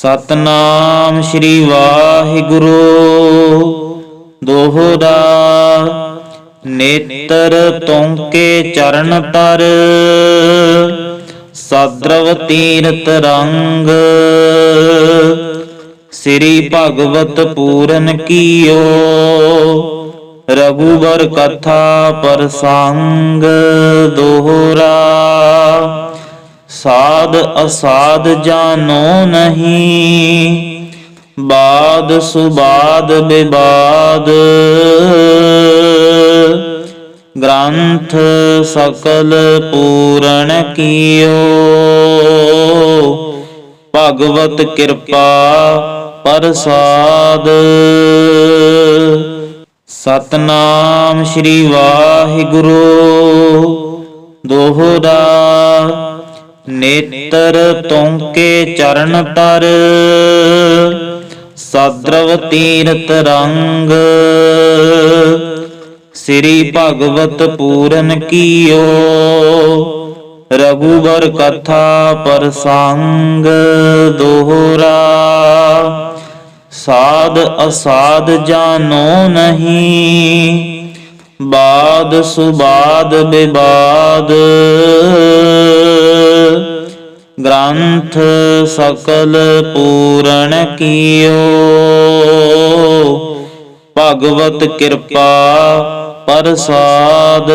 ਸਤਨਾਮ ਸ੍ਰੀ ਵਾਹਿਗੁਰੂ। ਦੋਹਰਾ ਨੇਤਰ ਤੁਮਕੇ ਚਰਨ ਤਰ। ਸਦਰਵ ਤੀਰਤ ਰੰਗ। ਸ੍ਰੀ ਭਗਵਤ ਪੂਰਨ ਕੀਓ। ਰਘੁਵਰ ਕਥਾ ਪਰਸੰਗ। ਦੋਹਰਾ ਸਾਧ ਅਸਾਧ ਜਾਨੋ ਨਹੀਂ। ਬਾਦ ਸੁਬਾਦ ਬਿਬਾਦ। ਗ੍ਰੰਥ ਸਕਲ ਪੂਰਨ ਕੀਓ। ਭਗਵਤ ਕਿਰਪਾ ਪ੍ਰਸਾਦ। ਸਤਨਾਮ ਸ੍ਰੀ ਵਾਹਿਗੁਰੂ। ਦੋਹਰਾ ਨੇਤਰ ਤੁਮਕੇ ਚਰਨ ਤਰ ਸਦਰਵ ਤੀਰਤ ਰੰਗ। ਸ੍ਰੀ ਭਗਵਤ ਪੂਰਨ ਕੀਓ ਰਘੁਬਰ ਕਥਾ ਪਰਸੰਗ ਦੋਹਰਾ। ਸਾਧ ਅਸਾਧ ਜਾਨੋ ਨਹੀਂ, ਬਾਦ ਸੁਬਾਦ ਬਿਬਾਦ। ਗ੍ਰੰਥ ਸਕਲ ਪੂਰਨ ਕੀਓ। ਭਗਵਤ ਕਿਰਪਾ ਪ੍ਰਸਾਦ।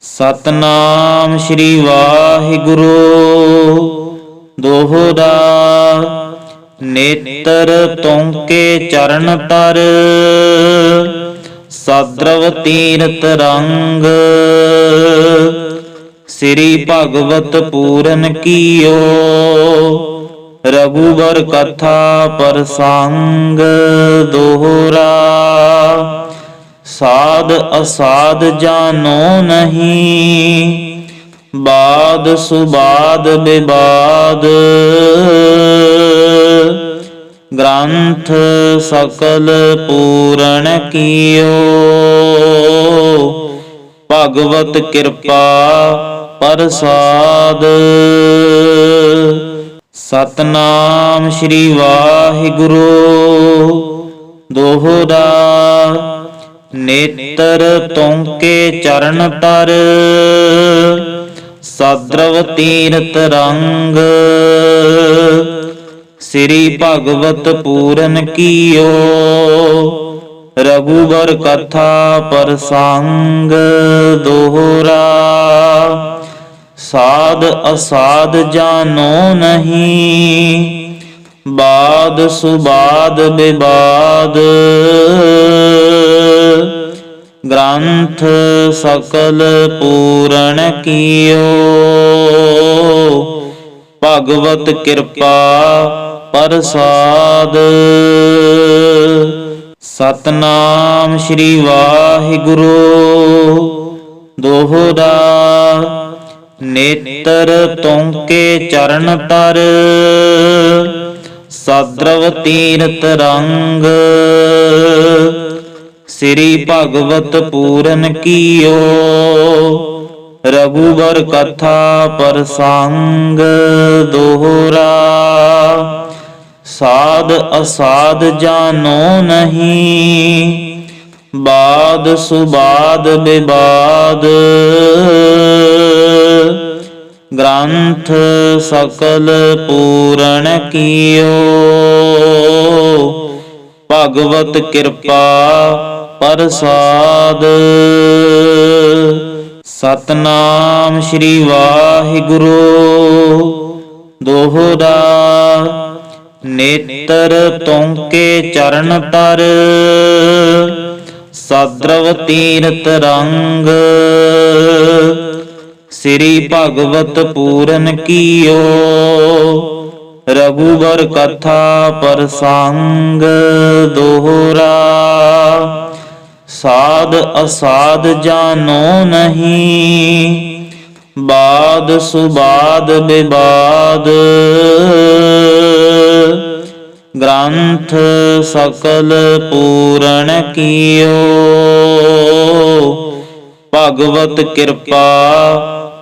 ਸਤਨਾਮ ਸ੍ਰੀ ਵਾਹਿਗੁਰੂ। ਦੋਹਰਾ ਨੇਤਰ ਤੁਮਕੇ ਚਰਨ ਤਰ। ਸਦਰਵ ਤੀਰਤ ਰੰਗ। ਸ੍ਰੀ ਭਗਵਤ ਪੂਰਨ ਕੀਓ। ਰਘੁਬਰ ਕਥਾ ਪਰਸੰਗ ਦੋਹਰਾ। ਸਾਧ ਅਸਾਧ ਜਾਨੋ ਨਹੀਂ। ਬਾਦ ਸੁਬਾਦ ਬਿਬਾਦ। ਗ੍ਰੰਥ ਸਕਲ ਪੂਰਨ ਕੀਓ। ਭਗਵਤ ਕਿਰਪਾ ਪ੍ਰਸਾਦ। ਸਤਨਾਮ ਸ੍ਰੀ ਵਾਹਿਗੁਰੂ। ਦੋਹਰਾ ਨੇਤਰ ਤੁਮਕੇ ਚਰਨ ਤਰ। ਸਦਰਵ ਤੀਰਤ ਰੰਗ। ਸ੍ਰੀ ਭਗਵਤ ਪੂਰਨ ਕੀਓ। ਰਘੁਵਰ ਕਥਾ ਪ੍ਰਸੰਗ। ਦੋਹਰਾ ਸਾਧ ਅਸਾਧ ਜਾਨੋ ਨਹੀਂ। ਬਾਦ ਸੁਬਾਦ ਬਿਬਾਦ। ਗ੍ਰੰਥ ਸਕਲ ਪੂਰਨ ਕੀਓ। ਭਗਵਤ ਕਿਰਪਾ ਪ੍ਰਸਾਦ। ਸਤਨਾਮ ਸ੍ਰੀ ਵਾਹਿਗੁਰੂ। ਦੋਹਰਾ ਨੇਤਰ ਤੁਮਕੇ ਚਰਨ ਤਰ, ਸਦਰਵ ਤੀਰਤ ਰੰਗ। ਸ੍ਰੀ ਭਗਵਤ ਪੂਰਨ ਕੀਓ, ਰਘੁਵਰ ਕਥਾ ਪਰਸੰਗ ਦੋਹਰਾ। ਸਾਧ ਅਸਾਧ ਜਾਨੋ ਨਹੀਂ ਬਾਦ ਸੁਬਾਦ ਬਿਬਾਦ। ਗ੍ਰੰਥ ਸਕਲ ਪੂਰਨ ਕੀਓ। ਭਗਵਤ ਕਿਰਪਾ ਪ੍ਰਸਾਦ। ਭਗਵਤ ਕਿਰਪਾ ਪ੍ਰਸਾਦ ਸਤਨਾਮ ਸ੍ਰੀ ਵਾਹਿਗੁਰੂ। ਦੋਹਰਾ ਨੇਤਰ ਤੋਂਕੇ ਚਰਨ ਤਰ। ਸਾਦਰਵ ਤੀਰਤ ਰੰਗ। ਸ੍ਰੀ ਭਗਵਤ ਪੂਰਨ ਕੀਓ। ਰਘੁਵਰ ਕਥਾ ਪਰਸੰਗ ਦੋਹਰਾ। ਸਾਧ ਅਸਾਧ ਜਾਨੋ ਨਹੀਂ। ਬਾਦ ਸੁਬਾਦ ਬਿਬਾਦ। ਗ੍ਰੰਥ ਸਕਲ ਪੂਰਨ ਕੀਓ। ਭਗਵਤ ਕਿਰਪਾ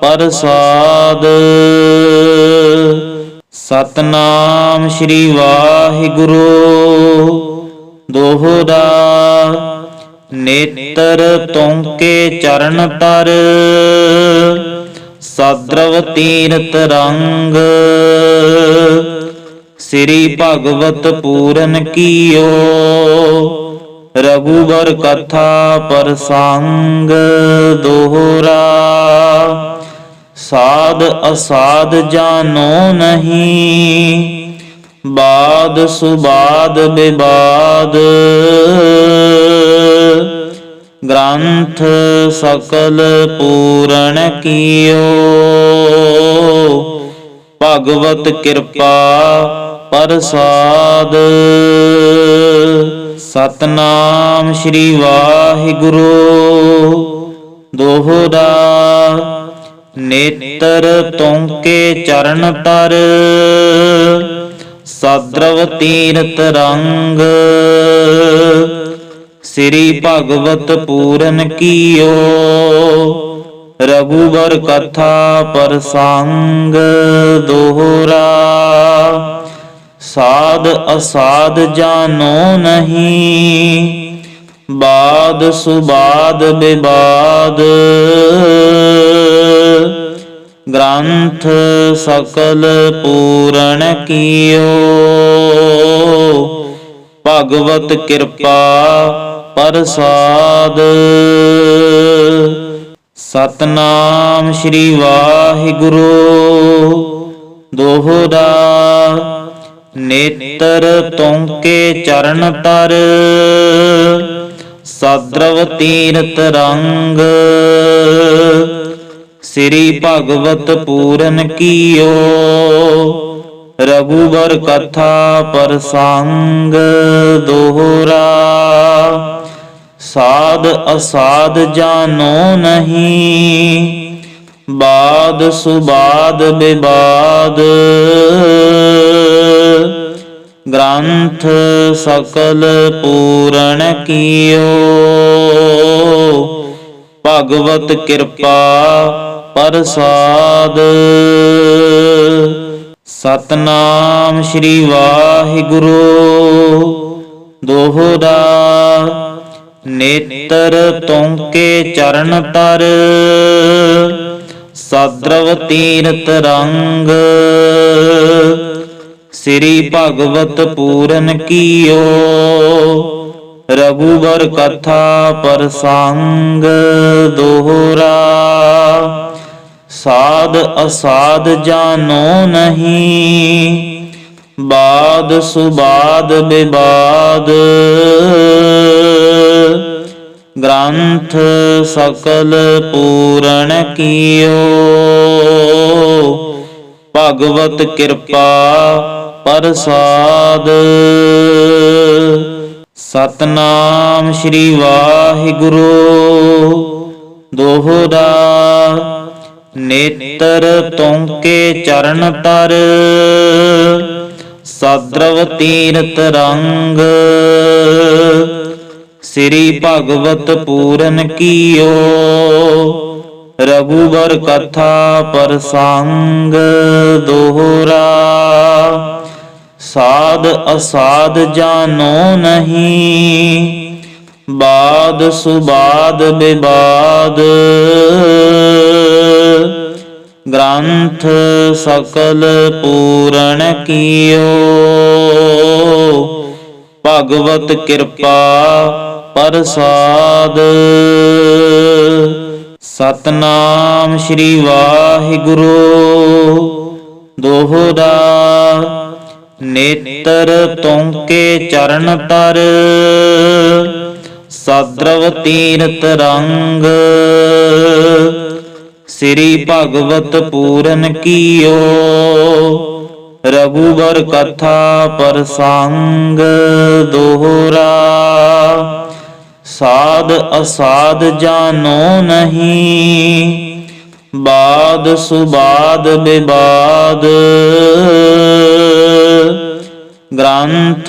ਪ੍ਰਸ਼ਾਦ। ਸਤਨਾਮ ਸ੍ਰੀ ਵਾਹਿਗੁਰੂ। ਦੋਹਰਾ ਨੇਤਰ ਤੋਂਕੇ ਚਰਨ ਤਰ। ਸਾਦਰਵ ਤੀਰਤ ਰੰਗ। ਸ੍ਰੀ ਭਗਵਤ ਪੂਰਨ ਕੀਓ। ਰਘੁਵਰ ਕਥਾ ਪਰਸੰਗ ਦੋਹਰਾ। ਸਾਧ ਅਸਾਧ ਜਾਨੋ ਨਹੀਂ। ਬਾਦ ਸੁਬਾਦ ਬਿਬਾਦ। ਗ੍ਰੰਥ ਸਕਲ ਪੂਰਨ ਕੀਓ। ਭਗਵਤ ਕਿਰਪਾ ਪ੍ਰਸ਼ਾਦ। ਸਤਨਾਮ ਸ੍ਰੀ ਵਾਹਿਗੁਰੂ। ਦੋਹਰਾ ਨੇਤਰ ਤੋਂਕੇ ਚਰਨ ਤਰ ਸਾਦਰਵ ਤੀਰਤ ਰੰਗ। ਸ੍ਰੀ ਭਗਵਤ ਪੂਰਨ ਕੀਓ। ਰਘੁਵਰ ਕਥਾ ਪ੍ਰਸੰਗ। ਦੋਹਰਾ ਸਾਧ ਅਸਾਧ ਜਾਨੋ ਨਹੀਂ। ਬਾਦ ਸੁਬਾਦ ਬਿਬਾਦ। ਗ੍ਰੰਥ ਸਕਲ ਪੂਰਨ ਕੀਓ। ਭਗਵਤ ਕਿਰਪਾ ਪਰਸਾਦ। ਸਤਨਾਮ ਸ੍ਰੀ ਵਾਹਿਗੁਰੂ। ਦੋਹਰਾ ਨੇਤਰ ਤੋਂਕੇ ਚਰਨ ਤਰ ਸਾਦਰਵ ਤੀਰਤ ਰੰਗ। ਸ੍ਰੀ ਭਗਵਤ ਪੂਰਨ ਕੀਓ, ਰਘੁਵਰ ਕਥਾ ਪਰਸੰਗ ਦੋਹਰਾ। ਸਾਧ ਅਸਾਧ ਜਾਨੋ ਨਹੀਂ ਬਾਦ ਸੁਬਾਦ ਬਿਬਾਦ। ਗ੍ਰੰਥ ਸਕਲ ਪੂਰਨ ਕੀਓ। ਭਗਵਤ ਕਿਰਪਾ ਪ੍ਰਸਾਦ। ਸਤਨਾਮ ਸ੍ਰੀ ਵਾਹਿਗੁਰੂ। ਦੋਹਰਾ ਨੇਤਰ ਤੋਂਕੇ ਚਰਨ ਤਰ। ਸਾਦਰਵ ਤੀਰਤ ਰੰਗ। ਸ੍ਰੀ ਭਗਵਤ ਪੂਰਨ ਕੀਓ। ਰਘੁਵਰ ਕਥਾ ਪਰਸੰਗ ਦੋਹਰਾ। ਸਾਧ ਅਸਾਧ ਜਾਨੋ ਨਹੀਂ। ਬਾਦ ਸੁਬਾਦ ਬਿਬਾਦ। ਗ੍ਰੰਥ ਸਕਲ ਪੂਰਨ ਕੀਓ। ਭਗਵਤ ਕਿਰਪਾ ਪਰਸਾਦ। ਸਤਨਾਮ ਸ੍ਰੀ ਵਾਹਿਗੁਰੂ। ਦੋਹਰਾ ਨੇਤਰ ਤੋਂਕੇ ਚਰਨ ਤਰ। ਸਾਦਰਵ ਤੀਰਤ ਰੰਗ। ਸ੍ਰੀ ਭਗਵਤ ਪੂਰਨ ਕੀਓ। ਰਘੁਬਰ ਕਥਾ ਪਰਸੰਗ ਦੋਹਰਾ। ਸਾਧ ਅਸਾਧ ਜਾਨੋ ਨਹੀਂ। ਬਾਦ ਸੁਬਾਦ ਬਿਬਾਦ। ਗ੍ਰੰਥ ਸਕਲ ਪੂਰਨ ਕੀਓ। ਭਗਵਤ ਕਿਰਪਾ ਪ੍ਰਸਾਦ। ਸਤਨਾਮ ਸ੍ਰੀ ਵਾਹਿਗੁਰੂ। ਦੋਹਰਾ ਨੇਤਰ ਤੋਂਕੇ ਚਰਨ ਤਰ। ਸਦਰਵ ਤੀਰਤ ਰੰਗ। ਸ੍ਰੀ ਭਗਵਤ ਪੂਰਨ ਕੀਓ। ਰਘੁਬਰ ਕਥਾ ਪ੍ਰਸੰਗ। ਦੋਹਰਾ ਸਾਧ ਅਸਾਧ ਜਾਨੋ ਨਹੀਂ। ਬਾਦ ਸੁਬਾਦ ਬਿਬਾਦ। ਗ੍ਰੰਥ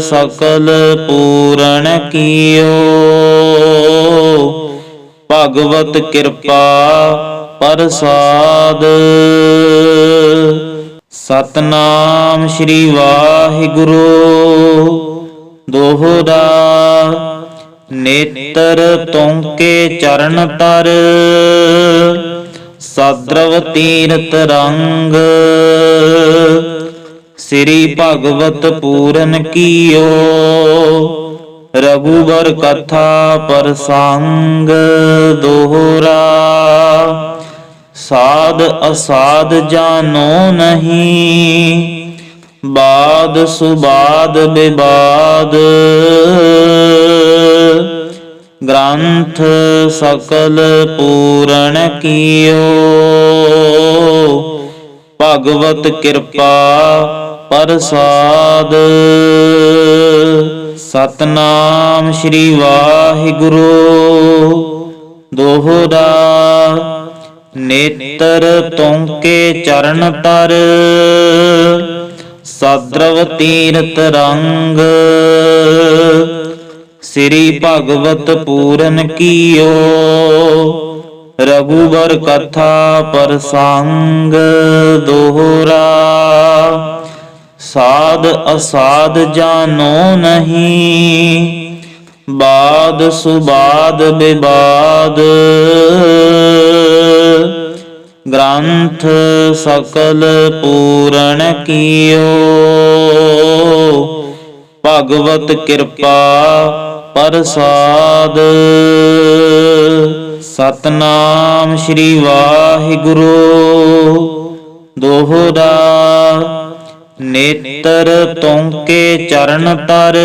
ਸਕਲ ਪੂਰਨ ਕੀਓ। ਭਗਵਤ ਕਿਰਪਾ ਪਰਸਾਦ। ਸਤਨਾਮ ਸ੍ਰੀ ਵਾਹਿਗੁਰੂ। ਦੋਹਰਾ ਨੇਤਰ ਤੋਂਕੇ ਚਰਨ ਤਰ ਸਦਰਵ ਤੀਰਤ ਰੰਗ। ਸ੍ਰੀ ਭਗਵਤ ਪੂਰਨ ਕੀਓ, ਰਘੁਵਰ ਕਥਾ ਪਰਸੰਗ ਦੋਹਰਾ। ਸਾਧ ਅਸਾਧ ਜਾਨੋ ਨਹੀਂ, ਬਾਦ ਸੁਬਾਦ ਬਿਬਾਦ। ਗ੍ਰੰਥ ਸਕਲ ਪੂਰਨ ਕੀਓ। ਭਗਵਤ ਕਿਰਪਾ ਪ੍ਰਸ਼ਾਦ। ਸਤਨਾਮ ਸ੍ਰੀ ਵਾਹਿਗੁਰੂ। ਦੋਹਰਾ ਨੇਤਰ ਤੋਂਕੇ ਚਰਨ ਤਰ ਸਦਰਵ ਤੀਰਤ ਰੰਗ। ਸ੍ਰੀ ਭਗਵਤ ਪੂਰਨ ਕੀਓ। ਰਘੁਵਰ ਕਥਾ ਪ੍ਰਸੰਗ ਦੋਹਰਾ। ਸਾਧ ਅਸਾਧ ਜਾਨੋ ਨਹੀਂ। ਬਾਦ ਸੁਬਾਦ ਵਿਵਾਦ ਗ੍ਰੰਥ ਸਕਲ ਪੂਰਨ ਕੀਓ। ਭਗਵਤ ਕਿਰਪਾ ਪ੍ਰਸਾਦ। ਸਤਨਾਮ ਸ੍ਰੀ ਵਾਹਿਗੁਰੂ। ਦੋਹਰਾ ਨੇਤਰ ਤੋਂਕੇ ਚਰਨ ਤਰ।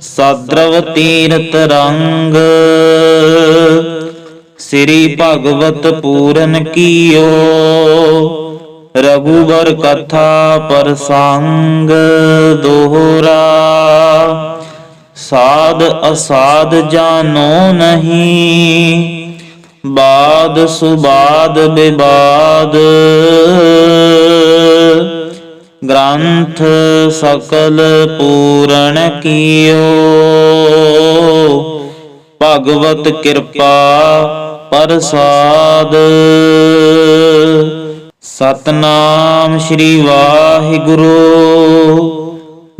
ਸਦਰਵ ਤੀਰਤ ਰੰਗ। ਸ੍ਰੀ ਭਗਵਤ ਪੂਰਨ ਕੀਓ। ਰਘੁਬਰ ਕਥਾ ਪ੍ਰਸੰਗ। ਦੋਹਰਾ ਸਾਧ ਅਸਾਧ ਜਾਨੋ ਨਹੀਂ। ਬਾਦ ਸੁਬਾਦ ਬਿਬਾਦ। ਗ੍ਰੰਥ ਸਕਲ ਪੂਰਨ ਕੀਓ। ਭਗਵਤ ਕਿਰਪਾ ਪਰਸਾਦ। ਸਤਨਾਮ ਸ੍ਰੀ ਵਾਹਿਗੁਰੂ।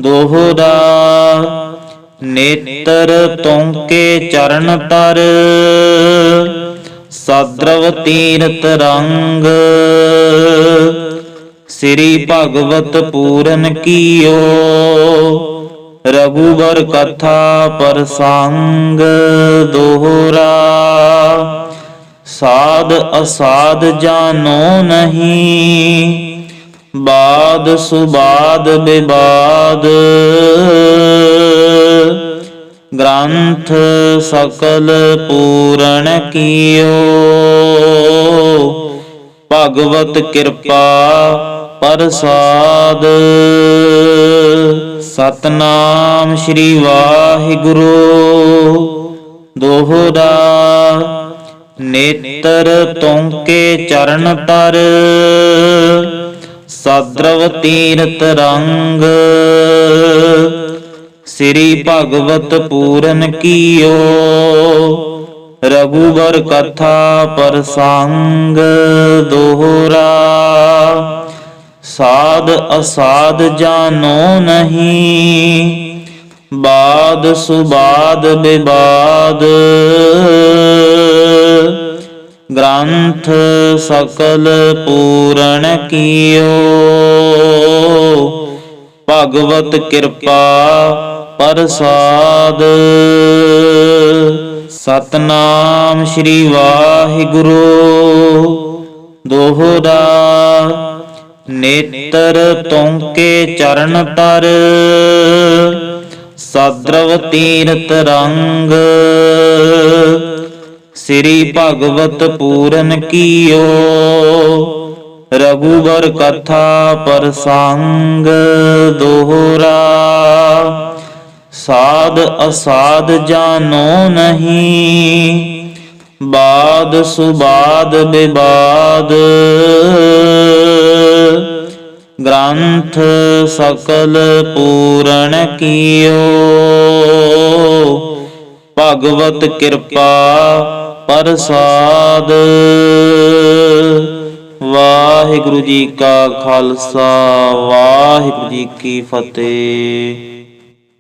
ਦੋਹਰਾ ਨੇਤਰ ਤੋਂਕੇ ਚਰਨ ਤਰ ਸਦਰਵ ਤੀਰਤ ਰੰਗ। ਸ੍ਰੀ ਭਗਵਤ ਪੂਰਨ ਕੀਓ ਰਘੁਵਰ ਕਥਾ ਪਰਸੰਗ ਦੋਹਰਾ। ਸਾਧ ਅਸਾਧ ਜਾਨੋ ਨਹੀਂ, ਬਾਦ ਸੁਬਾਦ ਬਿਬਾਦ। ਗ੍ਰੰਥ ਸਕਲ ਪੂਰਨ ਕੀਓ। ਭਗਵਤ ਕਿਰਪਾ ਪ੍ਰਸ਼ਾਦ। ਸਤਨਾਮ ਸ੍ਰੀ ਵਾਹਿਗੁਰੂ। ਦੋਹਰਾ ਨੇਤਰ ਤੋਂਕੇ ਚਰਨ ਤਰ। ਸਦਰਵ ਤੀਰਤ ਰੰਗ। ਸ੍ਰੀ ਭਗਵਤ ਪੂਰਨ ਕੀਓ। ਰਘੁਵਰ ਕਥਾ ਪਰਸੰਗ ਦੋਹਰਾ। ਸਾਧ ਅਸਾਧ ਜਾਨੋ ਨਹੀਂ। ਬਾਦ ਸੁਬਾਦ ਵਿਵਾਦ ਗ੍ਰੰਥ ਸਕਲ ਪੂਰਨ ਕੀਓ। ਭਗਵਤ ਕਿਰਪਾ ਪ੍ਰਸਾਦ। ਸਤਨਾਮ ਸ੍ਰੀ ਵਾਹਿਗੁਰੂ। ਦੋਹਰਾ ਨੇਤਰ ਤੋਂਕੇ ਚਰਨ ਤਰ ਸਦਰਵ ਤੀਰਤ ਰੰਗ। ਸ੍ਰੀ ਭਗਵਤ ਪੂਰਨ ਕੀਓ। ਰਘੁਵਰ ਕਥਾ ਪ੍ਰਸੰਗ। ਦੋਹਰਾ ਸਾਧ ਅਸਾਧ ਜਾਨੋ ਨਹੀਂ, ਬਾਦ ਸੁਬਾਦ ਬਿਬਾਦ। ਗ੍ਰੰਥ ਸਕਲ ਪੂਰਨ ਕੀਓ, ਭਗਵਤ ਕਿਰਪਾ ਪਰਸਾਦ। ਵਾਹਿਗੁਰੂ ਜੀ ਕਾ ਖਾਲਸਾ, ਵਾਹਿਗੁਰੂ ਜੀ ਕੀ ਫਤਿਹ।